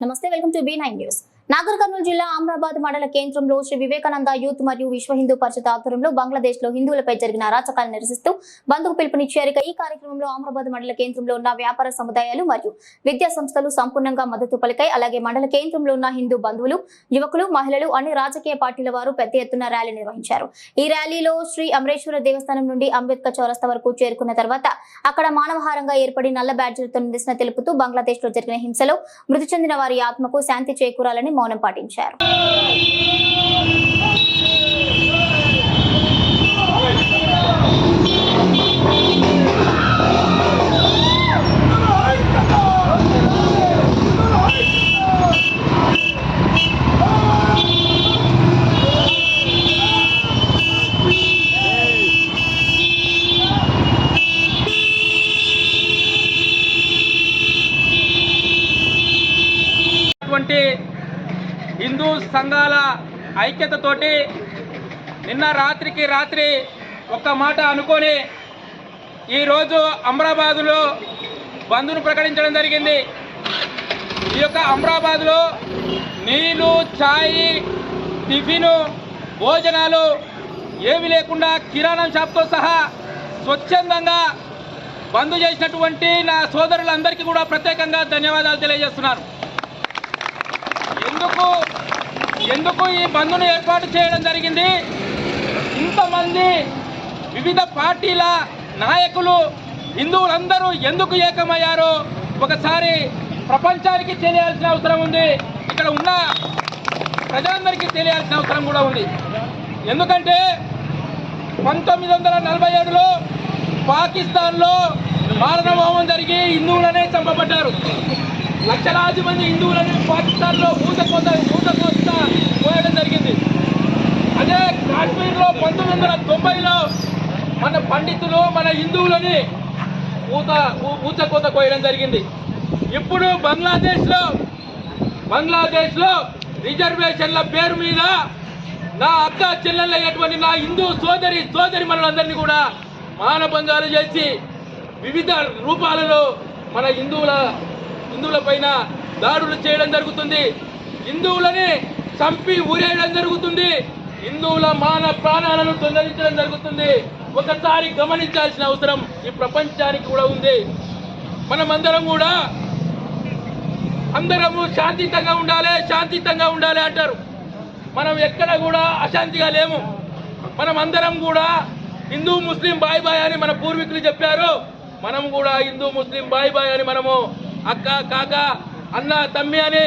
నమస్తే welcome to B nine news Nagar Kurnool జిల్లా అమరాబాద్ మండల కేంద్రంలో శ్రీ వివేకానంద యూత్ మరియు విశ్వ హిందూ పరిషత్ ఆధ్వర్యంలో బంగ్లాదేశ్లో హిందువులపై జరిగిన అరాచకాలను నిరసిస్తూ బంధుకు పిలుపునిచ్చారు ఈ కార్యక్రమంలో అమరాబాద్ మండల కేంద్రంలో ఉన్న వ్యాపార సముదాయాలు మరియు విద్యా సంస్థలు సంపూర్ణంగా మద్దతు పలికాయి. అలాగే మండల కేంద్రంలో ఉన్న హిందూ బంధువులు యువకులు మహిళలు అన్ని రాజకీయ పార్టీల వారు పెద్ద ఎత్తున ర్యాలీ నిర్వహించారు. ఈ ర్యాలీలో శ్రీ అమరేశ్వర దేవస్థానం నుండి అంబేద్కర్ చౌరస్తా వరకు చేరుకున్న తర్వాత అక్కడ మానవహారంగా ఏర్పడి నల్ల బ్యాడ్జీలతో నిరసన తెలుపుతూ బంగ్లాదేశ్లో జరిగిన హింసలో మృతి చెందిన వారి ఆత్మకు శాంతి చేకూరాలని మౌనం పాటించారు. అటువంటి హిందూ సంఘాల ఐక్యతతోటి నిన్న రాత్రికి రాత్రి ఒక్క మాట అనుకొని ఈరోజు అమరాబాదులో బంద్ను ప్రకటించడం జరిగింది. ఈ యొక్క అమరాబాద్లో నీళ్ళు ఛాయ్ టిఫిను భోజనాలు ఏమి లేకుండా కిరాణా షాప్తో సహా స్వచ్ఛందంగా బంద్ చేసినటువంటి నా సోదరులందరికీ కూడా ప్రత్యేకంగా ధన్యవాదాలు తెలియజేస్తున్నాను ఎందుకు ఎందుకు ఈ బంద్ను ఏర్పాటు చేయడం జరిగింది? ఇంతమంది వివిధ పార్టీల నాయకులు హిందువులందరూ ఎందుకు ఏకమయ్యారో ఒకసారి ప్రపంచానికి తెలియాల్సిన అవసరం ఉంది. ఇక్కడ ఉన్న ప్రజలందరికీ తెలియాల్సిన అవసరం కూడా ఉంది. ఎందుకంటే పంతొమ్మిది వందల నలభై ఏడులో పాకిస్తాన్లో మారణహోమం జరిగి హిందువులనే చంపబడ్డారు. లక్షలాది మంది హిందువులని పాకిస్తాన్లో ఊత కోత ఊత కోత పోయడం జరిగింది. అదే కాశ్మీర్లో పంతొమ్మిది వందల తొంభైలో మన పండితులు మన హిందువులని పూత ఊ- కోత కోయడం జరిగింది. ఇప్పుడు బంగ్లాదేశ్లో బంగ్లాదేశ్లో రిజర్వేషన్ల పేరు మీద నా అక్క చెల్లెళ్ళయ్యేటువంటి నా హిందూ సోదరి సోదరి మనలందరినీ కూడా మానభంగాలు చేసి వివిధ రూపాలలో మన హిందువుల హిందువుల పైన దాడులు చేయడం జరుగుతుంది. హిందువులని చంపి ఊరేయడం జరుగుతుంది. హిందువుల మాన ప్రాణాలను తొందరించడం జరుగుతుంది. ఒకసారి గమనించాల్సిన అవసరం ఈ ప్రపంచానికి కూడా ఉంది. మనమందరం కూడా అందరము శాంతియుతంగా ఉండాలి శాంతియుతంగా ఉండాలి అంటారు. మనం ఎక్కడ కూడా అశాంతిగా లేము. మనం అందరం కూడా హిందూ ముస్లిం బాయ్ బాయ్ అని మన పూర్వీకులు చెప్పారు. మనం కూడా హిందూ ముస్లిం బాయ్ బాయ్ అని మనము అక్క కాక అన్న తమ్మి అని